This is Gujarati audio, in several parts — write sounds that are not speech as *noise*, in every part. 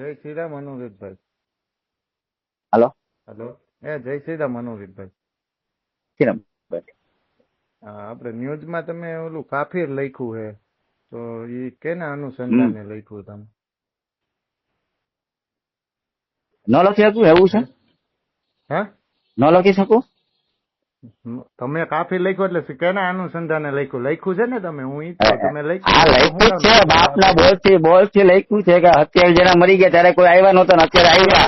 જય શ્રીરામ અનુરીતભાઈ હલો? હલો? એ જય શ્રીરામ અનુરીતભાઈ શ્રીરામભાઈ. હા આપણે ન્યૂઝમાં તમે ઓલું કાફીર લખ્યું છે તો એ કેના અનુસંધાને લખ્યું તમે? ન લખી શકું એવું છે? હા? ન લખી શકું? તમે કાફી લખ્યું એટલે કેના અનુસંધાને લખ્યું? લખ્યું છે ને તમે? હું તમે લખ્યું જ છે. બાપના બોલથી બોલથી લખ્યું છે કે અત્યારે જણા મરી ગયા ત્યારે કોઈ આવ્યા નહોતા ને અત્યારે આવ્યા.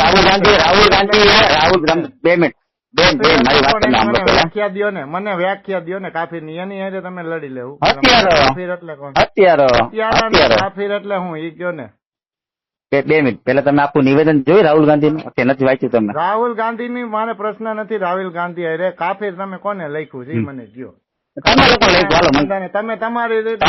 રાહુલ ગાંધી રાહુલ ગાંધી રાહુલ બે મિનિટ. બેન બેન મારી વાત વ્યાખ્યા દ્યો ને મને વ્યાખ્યા દો ને કાફી ની એની હારે તમે લડી લેવું. અત્યારે. કાફીર એટલે કોણ? અત્યારે. કાફીર એટલે હું ઈ ગયો ને? બે મિનિટ. પેલા તમે આખું નિવેદન જોયું રાહુલ ગાંધી કે નથી વાંચ્યું તમે રાહુલ ગાંધી ની મારે પ્રશ્ન નથી રાહુલ ગાંધી અરે કાફીર તમે કોને લખ્યું છે? મને કયો તમે લોકો તમારી રીતે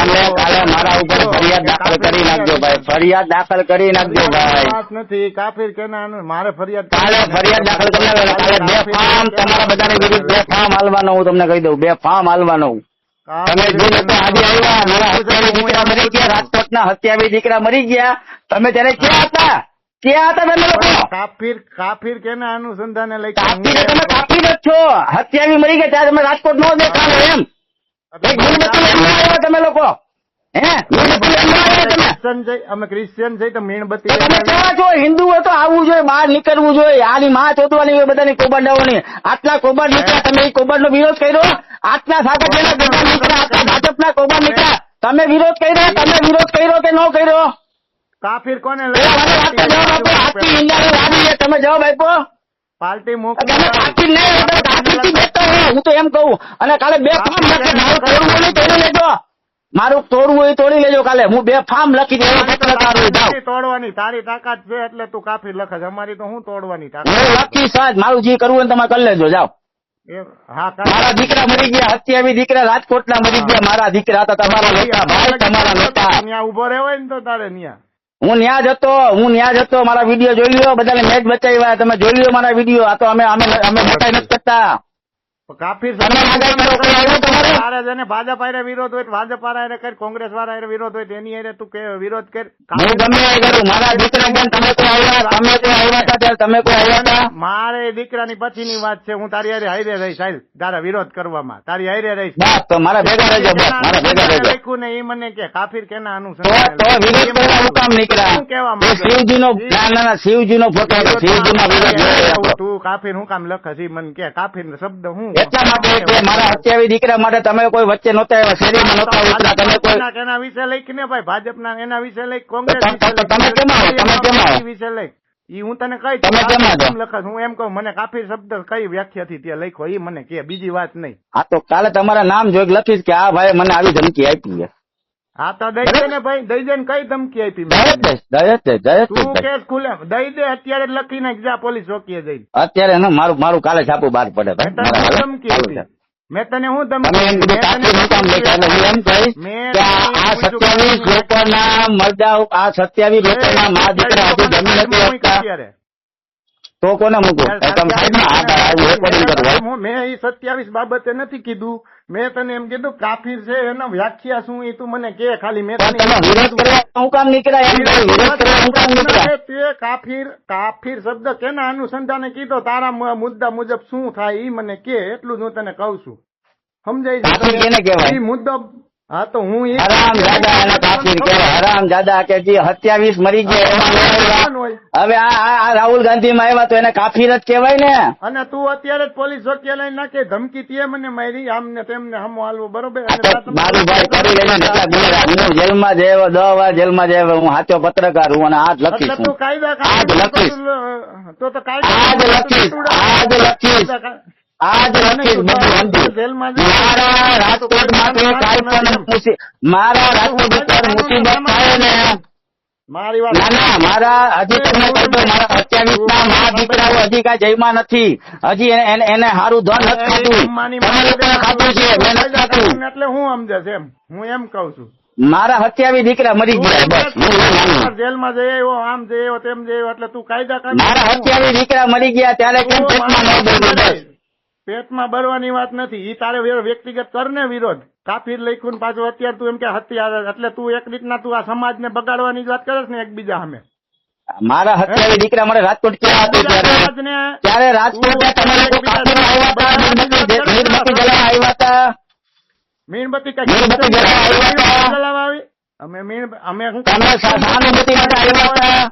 મારા ઉપર ફરિયાદ દાખલ કરી નાખજો ભાઈ. ફરિયાદ દાખલ કરી નાખજો ભાઈ. વાત નથી. કાફીર કેના મારે ફરિયાદ કાલે ફરિયાદ દાખલ કરી નાખજો. કાલે બે ફાર્મ તમારા બધાની વિરુદ્ધ બે ફાર્મ હાલવાનો હું તમને કહી દઉં. બે ફાર્મ હાલવાનો હું. તમે જે લોકો આજે આવ્યા મારા હત્યાવી દીકરા મરી ગયા રાજકોટના હત્યાવી દીકરા મરી ગયા. તમે ત્યારે ક્યાં હતા? ક્યાં હતા તમે લોકો? કાફીર કાફીર કેના અનુસંધાને કાપીને તમે લખ્યું જ છો. હત્યાવી મરી ગયા ત્યારે તમે રાજકોટ નો દેખાડો એમ. તમે લોકો. અમે ક્રિશ્ચિયન છે તો મીણબત્તી તમે કેવા છો? હિન્દુઓ તો આવવું જોઈએ બહાર નીકળવું જોઈએ. આની માં ચોતવાની હોય બધાની કૌભાંડાઓની આટલા કૌભાંડ નીકળ્યા તમે એ કૌભાંડ નો વિરોધ કર્યો? આટલા સાગઠિયાના કૌભાંડ નીકળ્યા આટલા ભાજપના કોબા નીકળ્યા. તમે વિરોધ કર્યો તમે વિરોધ કર્યો કે ન કર્યો? કાફીર કોને આખી ઇન્ડિયાની વાડી છે. તમે જવાબ આપ્યો પાર્ટી મોકલી. કાકી નહીં હોય, થી બેઠો હો. તો એમ કહું. અને કાલે બે ફોર્મ લખે મારું તોડવું હોય તોડી લેજો. મારું તોડવું હોય તોડી લેજો કાલે. હું બે ફાર્મ લખી દેવા તોડવાની. તારી તાકાત છે એટલે તું કાફીર લખે અમારી તો હું તોડવાની તાકાત લખી સાહેબ મારું જે કરવું હોય તમારે તમે કરી લેજો. જાઓ. મારા દીકરા મરી ગયા. હત્યાવી દીકરા રાજકોટના મરી ગયા. મારા દીકરા હતા તમારા લોટા ભાઈ તમારા લોટા. ઊભો રહેવો ને તો તારે ત્યાં. હું ન્યા જ હતો હું ન્યા જ હતો. મારા વીડિયો જોઈ લ્યો બધાને મેચ બચાવ્યા તમે જોઈ લો મારા વીડિયો. આ તો અમે અમે અમે મોટા નથી કરતા તમારે? ભાજપ આરે વિરોધ હોય તો ભાજપ હારે કર કોંગ્રેસ વાળા હારે વિરોધ હોય એની હારે તું કે વિરોધ કર. હું ગમે એ કરું મારા દીકરા કેમ તમે કોઈ આવ્યા તમે કોઈ આવ્યા હતા ત્યારે તમે કોઈ આવ્યા હતા? મારે દીકરાની પછીની વાત છે હું તારી હારે હારે રહીશ સાહેબ તારા વિરોધ કરવામાં તારી હારે રહીશ. બસ તો મારા ભેગા રહેજો બસ મારા ભેગા રહેજો. લખ્યું ને એ મને કે કાફીર કેના તો અનુસંધાને તો વિરોધ કરવા હું કામ નીકળ્યા. કહેવા એ માંગે? શિવજીનો ના ના શિવજીનો ફોટો શિવજીના વિરોધ તું કાફીર હું કામ લખે છે ઈ મને કે કાફીર શબ્દ હું? એટલા માટે કે મારા અત્યાવી દીકરા માટે તમે કોઈ વચ્ચે નહોતા આવ્યા શેરીમાં નહોતા ઉતરા તમે કોઈ એના વિશે લખીને ભાઈ ભાજપના એના વિશે લઈ કોંગ્રેસ તમે- કેમ આવો? તમે કેમ આવો? ઈ વિશે લખ ઈ હું તને કઈ તમે કેમ? લખસ હું એમ કહું મને કાફી શબ્દ કઈ વ્યાખ્યાથી ત્યાં લખ્યો ઈ મને કે બીજી વાત નહીં હા તો કાલે તમારા નામ જોઈ લખીશ કે આ ભાઈ મને આવી ધમકી આપી છે હા તો દઈ દે ને ભાઈ દઈ દે ને કઈ ધમકી આપી મેં? જય જ જય જ જ તું કેસ ખુલે દઈ દે અત્યારે લખી નાખ જા પોલીસ ચોકીએ જઈને. અત્યારે ને મારું મારું કાલે છાપું બહાર પડે ભાઈ. ધમકી આપી? મેં તને હું સત્યાવીસ લોકોના મરદા આ સત્યાવીસ લોકોના મા દીકરા હજુ જમી નથી અત્યારે. તો કોને મૂકું? તમે મેં એ સત્યાવીસ બાબતે નથી કીધું. મેં તને એમ કીધું કાફીર છે એનો વ્યાખ્યા શું? એ તું મને કે ખાલી મેં તે કાફીર કાફીર શબ્દ કેના અનુસંધાને કીધો? તારા મુદ્દા મુજબ શું થાય એ મને કે એટલું જ હું તને કહું છું. સમજાય છે મુદ્દો હા તો હું હરામ દાદા કે જે સત્યાવીસ મરી ગયા. હવે આ રાહુલ ગાંધી માં આવ્યા તો એને કાફીર જ કહેવાય ને અને તું અત્યારે જ પોલીસ વકીલ લઈને નાખે ધમકી તે મને મારી આમને તેમને હમ હાલવો બરોબર મારું ભાઈ કરી લેજો ને એટલા ગુનેગાર. હું જેલમાં જયો દસ વાર જેલમાં જાય હું સાચો પત્રકાર હું અને આ જ લખીશ તું કાયદા આજ લખીશ. તો તો આજ લખીશ. આજ લખીશ. આ જ બધું. મારા રાજકોટ માટે કાંઈ મારા રાજકોટ ઉપર મુસીબત થાય ને. મારી વાત ના ના મારા હજી તમને કહી મારા સત્યાવીસ ના મા દીકરાઓ હજી કાંઈ જયમાં નથી. હજી એને- સારું ધન નથી ખાતું છે એટલે હું સમજે છે એમ. હું એમ કઉ છું. મારા હત્યાવી દીકરા મરી ગયા બસ. જેલમાં જઈ આવ્યો આમ જઈ આવ્યો તેમ જઈ એટલે તું કાયદા મારા હત્યાવી દીકરા મરી ગયા ત્યારે કેમ ન બસ. પેટમાં બરવાની વાત નથી. ઈ તારે વ્યક્તિગત કરને વિરોધ. કાફીર લખ્યું પાછું અત્યારે તું એમ કે હત્યા એટલે તું એક રીતના તું આ સમાજને બગાડવાની વાત કરે ને એકબીજા સામે. મારા હત્યાવી દીકરા મારે રાજકોટ ક્યાં હતું ત્યારે? રાજકોટ તમે લોકો મીણબત્તી મીણબત્તી જલાવા આવ્યા હતા. મીણબત્તી મીણબત્તી જલાવા આવ્યા હતા. જલાવા આવી. અમે મીણ અમે શું તમે સહાનુભૂતિ માટે આવ્યા હતા.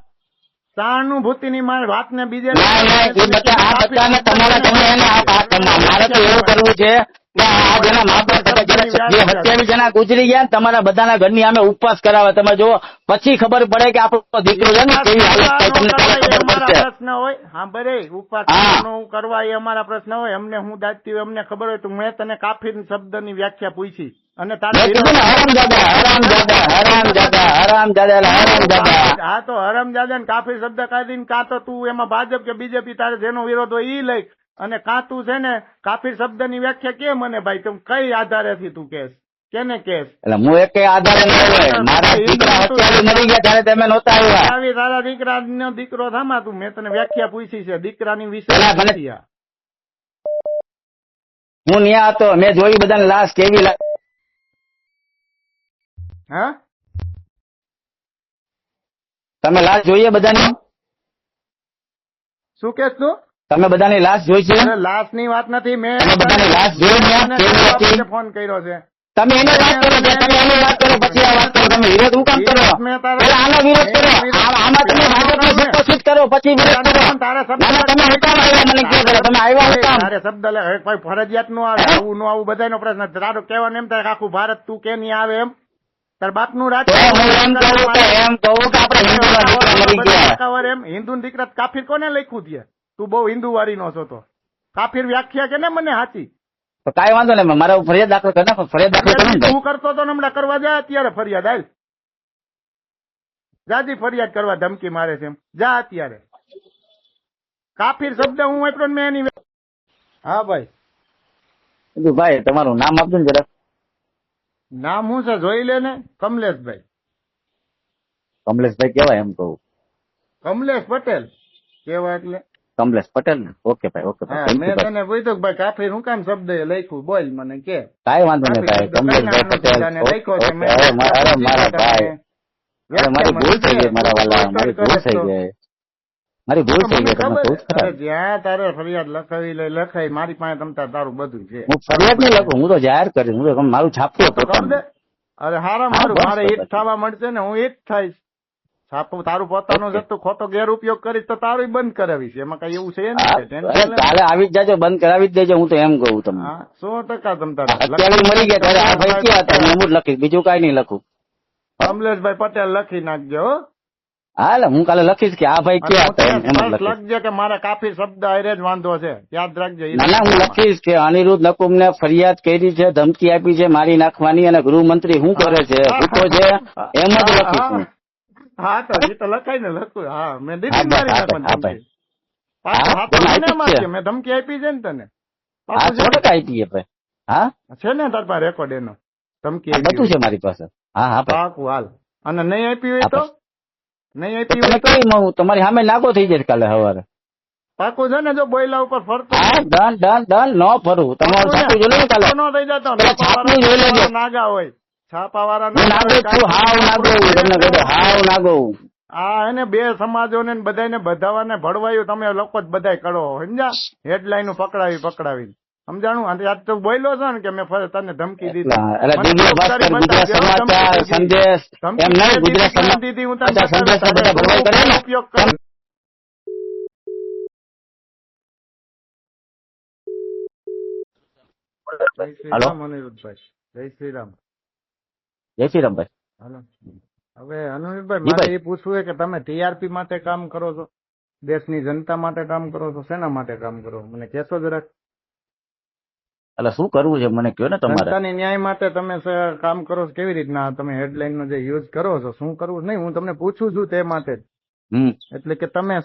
સહાનુભૂતિની મારી બીજે ના ના તમારા તમે એને તમા- મારે તો એવું કરવું છે જણા ગુજરી ગયા તમારા બધાના ઘરની અમે ઉપવાસ કરાવે. તમે જો પછી ખબર પડે કે આપણો દીકરો છે ને કેવી હાલત પ્રશ્ન હોય? હા. બરે ઉપવાસ કરવા એ અમારા પ્રશ્ન હોય. અમને હું દાતી હોય અમને ખબર હોય તો મેં તને કાફીર શબ્દની વ્યાખ્યા પૂછી. અને હા તો હરમજાદા ને કાફી શબ્દ કાઢીને કાં તો તું એમાં ભાજપ કે બીજેપી તારે જેનો વિરોધ હોય એ લઈ. અને કાતું છે ને કાફીર શબ્દની વ્યાખ્યા કે મને ભાઈ? તું કઈ આધારેથી તું કેસ કેને કેસ એટલે હું એક આધારે મારા દીકરા અત્યારે મરી ગયા ત્યારે તમે નહોતા આવ્યા. આવી તારા દીકરા નો દીકરો થામા તું? મેં તને વ્યાખ્યા પૂછી છે. દીકરાની વિશે. હું ન્યા હતો. મેં જોઈ બધાને લાશ કેવી લાગે હા? તમે લાશ જોઈએ બધાની? શું કેસ તું? તમે બધાની લાશ જોઈ છે? લાશની વાત નથી મેં તમે બધાની લાશ જોઈ ફોન કર્યો છે. તમે એનો વાત કરો તમે એનો વાત કરો પછી આ વાત કરો. તમે વિરોધ હું કામ કરો? આનો વિરોધ કરો. આમાં તમે ભાજપનો છૂટ કરો પછી વિરોધ કરો. ના, તમે હુકામ આવ્યા મને કે કરો તમે આવ્યા હુકામ તારે શબ્દ લે કોઈ ફરજિયાતનું આવે આવું નું આવું બધાનો પ્રશ્ન તારું કહેવાનો એમ થાય આખું ભારત તું કે નહીં આવે એમ? તાર બાપનું રાજ એમ કહું કે આપણે હિન્દુના દીકરા મરી ગયા. એમ. હિન્દુ દીકરા કાફીર કોને લખ્યું છે? તું બહુ હિન્દુ વાળી નો છો તો. કાફીર વ્યાખ્યા કે ને મને હાચી? તો કાંઈ વાંધો નહીં મારા ફરિયાદ દાખલ કરી નાખો ફરિયાદ દાખલ કરો ને કરતો તો હમણાં કરવા જાય અત્યારે ફરિયાદ હાલ જાજી ફરિયાદ કરવા ધમકી મારે છે જા અત્યારે. કાફીર શબ્દ હું વાપરો મેં એની હા ભાઈ. ભાઈ તમારું નામ આપજો ને જરા નામ હું છે? જોઈ લે ને કમલેશભાઈ. કમલેશભાઈ કેવાય એમ કહું. કમલેશ પટેલ. કેવાય એટલે. કમલેશ પટેલ ને. ઓકે ભાઈ ઓકે મેં તને પૂછ્યું ભાઈ કાફી હું કામ શબ્દ લખ્યું બોલ મને કે. કઈ વાંધો નહીં ભાઈ કમલેશભાઈ પટેલ. અરે મારા ભાઈ. અરે મારી ભૂલ થઈ ગઈ મારા વાલા મારી ભૂલ થઈ ગઈ. મારી ભૂલ થઈ ગઈ તમે ખરા. જ્યાં તારે ફરિયાદ લખાવી લે લખાઈ મારી પાસે તમતા તારું બધું છે. હું ફરિયાદ નહીં લખું હું તો જાહેર કરીશ હું તો મારું છાપ્યું અરે હારા મારું મારે એક થવા મળશે ને હું એક થઈશ. છાપું તારું પોતાનું. જતું ખોટો ગેરઉપયોગ કરીશ તો તારું બંધ કરાવીશ. એમાં કઈ એવું છે નહીં અરે. કાલે આવી જ જાજો બંધ કરાવી જ દેજો હું તો એમ કહું તમને. સો ટકા તમતાર અત્યારે મરી ગયા ત્યારે આ ભાઈ ક્યાં હતા? હું જ લખીશ બીજું કઈ નહીં લખું. કમલેશભાઈ પટેલ લખી નાખજો હો. હા કાલે લખીશ કે આ ભાઈ ક્યાં હતા? એમ જ લખજે કે મારા કાફી શબ્દ હારે જ વાંધો છે. યાદ રાખજો ના ના હું લખીશ. કે અનિરુદ્ધ નકુમ ને ફરિયાદ કરી છે ધમકી આપી છે મારી નાખવાની અને ગૃહમંત્રી શું કરે છે ભૂખો છે? એમ જ લખીશ હું તો એ તો લખાય ને લખું. હા મેં દીધી મારી નાખવાની ધમકી. આપી. મેં ધમકી આપી છે ને તને. ને? આપીએ હા? છે ને તાર પાસે રેકોર્ડ એનો. ધમકી બધું છે મારી પાસે. હા હા પાકું હાલ. અને નહીં આપી હોય તો? નહીં આપી હોય તો? હું તમારી સામે નાગો થઈ જશે કાલે સવારે. પાકું છે ને જો બોયલા ઉપર ફરતો ડન ડન ડન ન ફરું. તમારું સાચું જોઈ લો કાલે. ન થઈ જતો લેજો. નાગા હોય. છાપા નાગો છું હાવ નાગો તમને કહી હાવ નાગો આ એને બે સમાજોને બધાને બધાવાને ભળવાયું તમે લોકો જ બધાય કરો સમજ્યા? હેડલાઈન પકડાવી પકડાવી. સમજાણું? અને આજ તો બોલ્યો છે ને કે મેં તને ધમકી દીધી. જય શ્રી રામ અનિરુદ્ધભાઈ. જય શ્રી રામ. જય શ્રી રામભાઈ. હવે અનિરુદ્ધભાઈ મારે એ પૂછવું છે કે તમે ટીઆરપી માટે કામ કરો છો? દેશની જનતા માટે કામ કરો છો? શેના માટે કામ કરો? મને કહેશો જરાક. એટલે શું કરવું છે? મને કયો ને તમારે? જનતાની ન્યાય માટે તમે કામ કરો છો? કેવી રીતના તમે હેડલાઇન નો જે યુઝ કરો છો? શું કરવું? નહીં હું તમને પૂછું છું તે માટે. જ. એટલે કે તમે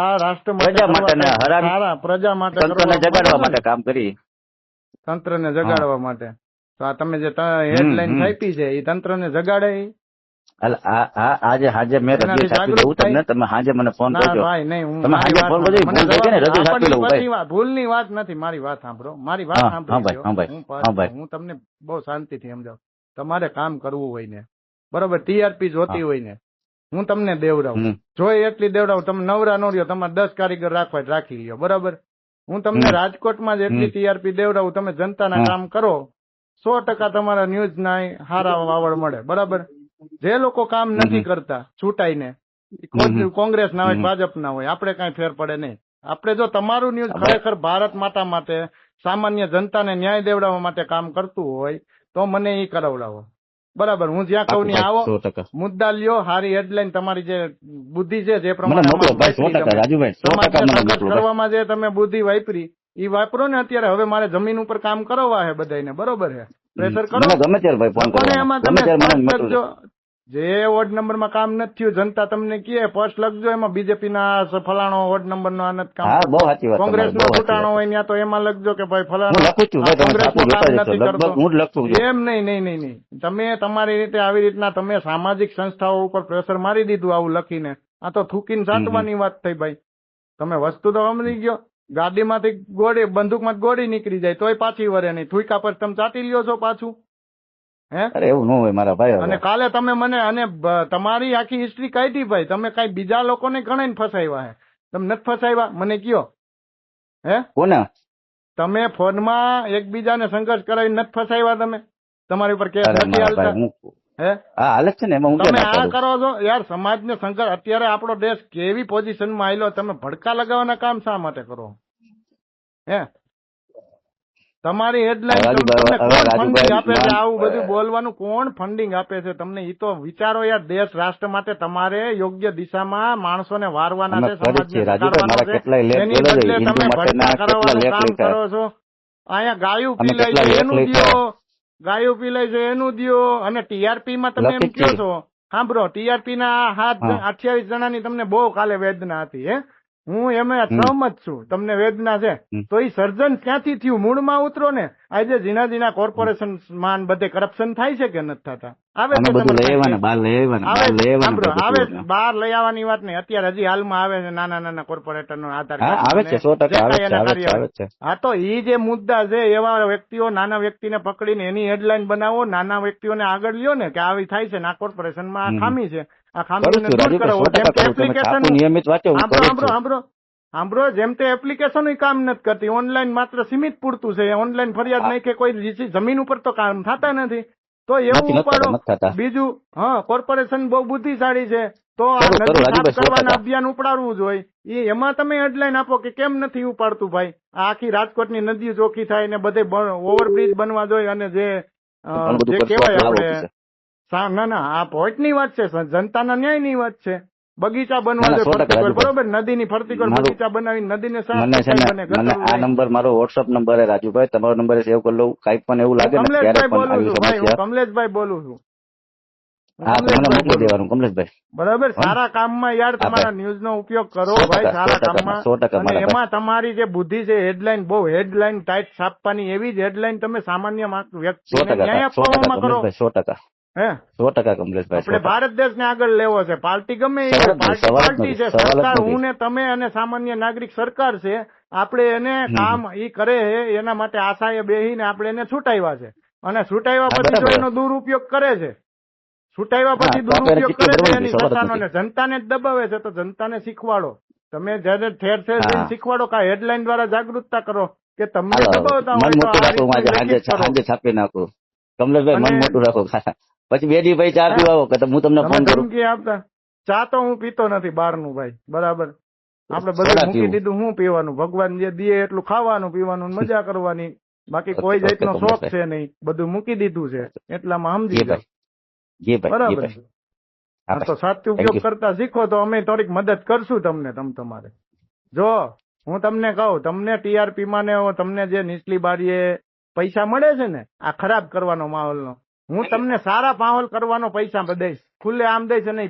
આ રાષ્ટ્ર માટે પ્રજા માટે પ્રજા માટે તંત્રને જગાડવા માટે. કામ કરી. તંત્રને જગાડવા માટે. તો આ તમે જે હેડલાઇન છાપી છે એ તંત્રને જગાડે ઈ? એટલે આ આ આજે હાજે મેં રજૂ એનાથી દઉં તમને તમે હાજે મને ફોન કરજો. ભાઈ નહીં હું તમે હાજે ફોન કરજો, ભૂલ થઈ ને, રજૂ આપી લઉં, ભાઈ. વાત- ભૂલની વાત નથી મારી વાત સાંભળો. મારી વાત હા, સાંભળી હા, તમને બહુ શાંતિથી સમજાવું. તમારે કામ કરવું હોય ને. બરોબર ટીઆરપી જોતી હોય ને. હું તમને દેવડાવું. જોઈ એટલી દેવડાવું તમે નવરા નો રહ્યો તમારે દસ કારીગર રાખવા રાખી લ્યો બરાબર? હું તમને. રાજકોટમાં જ એટલી. ટીઆરપી દેવડાવું તમે જનતાના. કામ કરો. સો ટકા તમારા ન્યૂઝ ના હારા વાવડ મળે. બરાબર? જે લોકો કામ નથી કરતા છૂટાઈને કોંગ્રેસ ના હોય. ભાજપ ના હોય આપણે કઈ ફેર પડે નહીં. આપણે જો તમારું ન્યૂઝ ખરેખર ભારત માતા માટે સામાન્ય જનતાને ન્યાય દેવડાવવા માટે કામ કરતું હોય તો મને એ કરાવડાવો. બરાબર? હું જ્યાં કહું ની આવો. મુદ્દા લ્યો હારી હેડલાઇન તમારી જે બુદ્ધિ છે જે પ્રમાણે. કરવામાં જે તમે બુદ્ધિ વાપરી એ વાપરો ને અત્યારે. હવે મારે જમીન ઉપર કામ કરવા હે બધાને બરોબર હે? પ્રેશર કરો. ગમે ત્યારે ભાઈ ફોન કરો. એમાં તમે લખજો જે વોર્ડ નંબરમાં કામ નથી થયું જનતા તમને કહે ફર્સ્ટ લખજો એમાં બીજેપી ના ફલાણો વોર્ડ નંબર નો આનંદ કામ કોંગ્રેસ નો ફૂટાણો હોય ત્યાં તો એમાં લખજો કે ભાઈ ફલાણો કોંગ્રેસનું કામ નથી કરતો. એમ નહીં નહીં નહીં નહીં. તમે તમારી રીતે આવી રીતના તમે સામાજિક સંસ્થાઓ ઉપર પ્રેશર મારી દીધું આવું લખીને. આ તો થૂકીને સાંટવાની વાત થઈ ભાઈ. તમે વસ્તુ તો સમજી ગયો. ગાડીમાંથી ગોળી બંદૂકમાં ગોળી નીકળી જાય તોય પાછી વરે નહીં. થૂકા પર તમે ચાટી લ્યો છો પાછું. હે? અરે એવું ન હોય મારા ભાઈ અને કાલે તમે મને અને તમારી આખી હિસ્ટ્રી કાઢી ભાઈ. તમે કઈ બીજા લોકોને ઘણા ફસાવ્યા હે. તમે નથી ફસાવ્યા મને કયો. હે? કોને? તમે ફોનમાં એકબીજાને સંઘર્ષ કરાવી નથી ફસાવ્યા તમે. તમારી ઉપર કેસ નથી હાલતા. હું? હે હા હાલે છે ને એમાં હું તમે આ કરો છો? યાર સમાજને સંઘર્ષ અત્યારે આપણો દેશ કેવી પોઝિશનમાં આવેલો તમે ભડકા લગાવવાના કામ શા માટે કરો? હે? તમારી હેડલાઇન રાજુભાઈ, તમને હવે કોણ ફંડિંગ આપે છે? આવું બધું બોલવાનું કોણ ફંડિંગ આપે છે તમને? એ તો વિચારો યાર દેશ રાષ્ટ્ર માટે તમારે યોગ્ય દિશામાં માણસોને વારવાના છે સમાજને એની બદલે તમે ભડકા કરાવવાનું કામ કરો છો. અહીંયા ગાયું પી લેખ એનું. દ્યો ગાયું પીલાય છે એનું દિયો અને ટીઆરપી માં તમે એમ કહો છો. સાંભળો ટીઆરપી ના હાથ. અઠ્યાવીસ જણાની તમને બહુ કાલે વેદના હતી હે? હું એમાં હમ. સહમત છું. તમને વેદના છે. તો એ સર્જન ક્યાંથી થયું? મૂળમાં ઉતરો ને. આજે ઝીણા ઝીણા કોર્પોરેશન માન બધે કરપ્શન થાય છે કે નથી થતા? આવે આવે બહાર લઈ આવવાના વાત નહીં. અત્યારે હજી હાલમાં આવે છે નાના નાના કોર્પોરેટર નો આધાર આવે છે સો ટકા હા તો એ જે મુદ્દા છે એવા વ્યક્તિઓ નાના વ્યક્તિને પકડીને એની હેડલાઇન બનાવો નાના વ્યક્તિઓને આગળ લ્યો ને કે આવી થાય છે ને આ કોર્પોરેશનમાં આ ખામી છે. જેમ નિયમિત વાંચો સાંભળો સાંભળો તે એપ્લિકેશન કામ નથી કરતી. ઓનલાઈન માત્ર સીમિત પૂરતું છે. ઓનલાઈન ફરિયાદ. નહીં કે કોઈ જમીન ઉપર તો કામ થતા નથી. તો એવું ઉપાડો. બીજું હા કોર્પોરેશન બહુ બુદ્ધિશાળી છે. તો આ નદી કરવાના અભિયાન ઉપાડવું જોઈએ. એ એમાં તમે હેડલાઈન આપો કે કેમ નથી ઉપાડતું ભાઈ? આ આખી રાજકોટની નદી ચોખ્ખી થાય ને બધે ઓવરબ્રિજ બનવા જોઈએ અને જે કહેવાય આપણે ના ના આ point ની વાત છે જનતાના ન્યાયની વાત છે. બગીચા બનવા જોઈએ બરોબર? નદીની ફરતી બગીચા બનાવી નદીને સાફ મને આ નંબર મારો વોટ્સઅપ નંબર છે રાજુભાઈ તમારો નંબર સેવ કરી લઉં. કાંઈ પણ એવું લાગે ને ત્યારે કમલેશભાઈ પણ બોલું આવી છું ભાઈ હું સમસ્યા કમલેશભાઈ બોલું છું. હા તો મોકલી દેવાનું કમલેશભાઈ. બરાબર? સારા કામમાં યાર તમારા. ન્યૂઝ નો ઉપયોગ કરો ભાઈ સારા કામમાં. અને એમાં તમારી જે બુદ્ધિ છે હેડલાઇન બહુ હેડલાઇન ટાઈટ છાપવાની એવી જ હેડલાઇન તમે સામાન્ય વ્યક્તિને ન્યાય આપવામાં કરો. સો ટકા. સો ટકા કમલેશભાઈ આપણે ભારત દેશને આગળ લેવો છે. પાર્ટી ગમે પાર્ટી છે. સરકાર હું ને તમે અને સામાન્ય નાગરિક સરકાર છે આપણે એને કામ ઈ કરે છે એના માટે આશાએ બેહીને આપણે એને છૂટાવ્યા છે. અને છૂટાવ્યા પછી જો. એનો દુરુપયોગ કરે છે. છૂટાવ્યા પછી દુરુપયોગ કરે છે એની સત્તાનો ને જનતાને જ દબાવે છે તો જનતાને શીખવાડો. તમે જયારે ઠેર ઠેર શીખવાડો કા હેડલાઇન દ્વારા જાગૃતતા કરો કે તમને દબાવતા હોય તો આજે છાપી નાખું. કમલેશભાઈ મન મોટું રાખો. *laughs* પછી બે દી ભાઈ ચા પીવા આવો કે તો હું તમને ફોન કરું. કે આપતા. ચા તો હું પીતો નથી બહારનું ભાઈ બરાબર. આપણે બધું મૂકી દીધું હું પીવાનું? ભગવાન જે દે એટલું ખાવાનું પીવાનું મજા કરવાની. બાકી કોઈ જાતનો શોખ છે નહીં. બધું મૂકી દીધું છે. એટલામાં સમજી જાઓ બરાબર હા હા તો સાચો ઉપયોગ કરતા શીખો તો અમે થોડીક મદદ કરશું તમને તમ તમારે. જો હું તમને કહું તમને ટીઆરપી માં ને તમને જે નીચલી બારીએ પૈસા મળે છે ને આ ખરાબ કરવાનો માહોલનો હું તમને સારા પાવલ કરવાનો પૈસા દઈશ ખુલ્લે આમ દઈશ અને